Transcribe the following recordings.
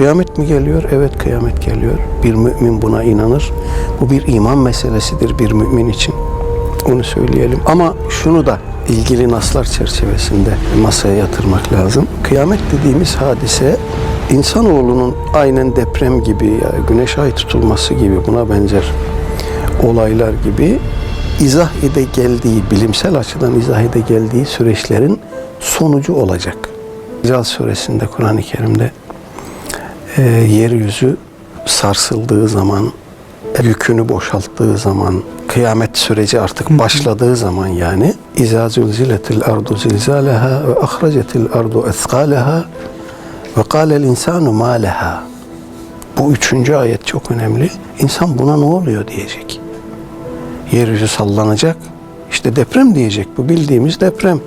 Kıyamet mi geliyor? Evet kıyamet geliyor. Bir mümin buna inanır. Bu bir iman meselesidir bir mümin için. Onu söyleyelim. Ama şunu da ilgili naslar çerçevesinde masaya yatırmak lazım. Kıyamet dediğimiz hadise insanoğlunun aynen deprem gibi, ya güneş ay tutulması gibi buna benzer olaylar gibi izah ede geldiği, bilimsel açıdan izah ede geldiği süreçlerin sonucu olacak. Cal suresinde Kur'an-ı Kerim'de e, yeryüzü sarsıldığı zaman, yükünü boşalttığı zaman, kıyamet süreci artık başladığı zaman yani İzâ zülziletil ardu zilzâleha ve ahracetil ardu ethqâleha ve kâlel insanu mâ leha. Bu üçüncü ayet çok önemli. İnsan buna ne oluyor diyecek. Yeryüzü sallanacak. İşte deprem diyecek. Bu bildiğimiz deprem.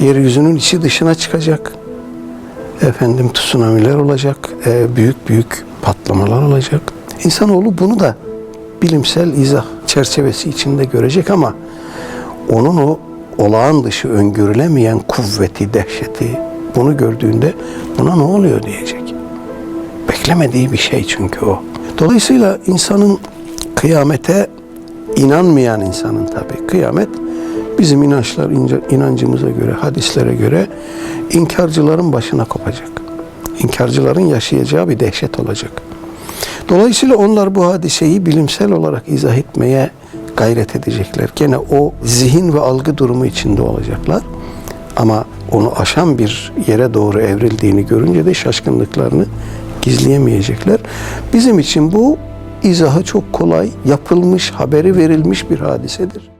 Yeryüzünün içi dışına çıkacak. Efendim tsunamiler olacak. e, büyük büyük patlamalar olacak. İnsanoğlu bunu da bilimsel izah çerçevesi içinde görecek ama onun o olağan dışı öngörülemeyen kuvveti, dehşeti bunu gördüğünde buna ne oluyor diyecek. Beklemediği bir şey çünkü o. Dolayısıyla insanın kıyamete inanmayan insanın tabii kıyamet bizim inançlar inancımıza göre, hadislere göre inkarcıların başına kopacak. İnkarcıların yaşayacağı bir dehşet olacak. Dolayısıyla onlar bu hadiseyi bilimsel olarak izah etmeye gayret edecekler. Gene o zihin ve algı durumu içinde olacaklar. Ama onu aşan bir yere doğru evrildiğini görünce de şaşkınlıklarını gizleyemeyecekler. Bizim için bu izahı çok kolay, yapılmış, haberi verilmiş bir hadisedir.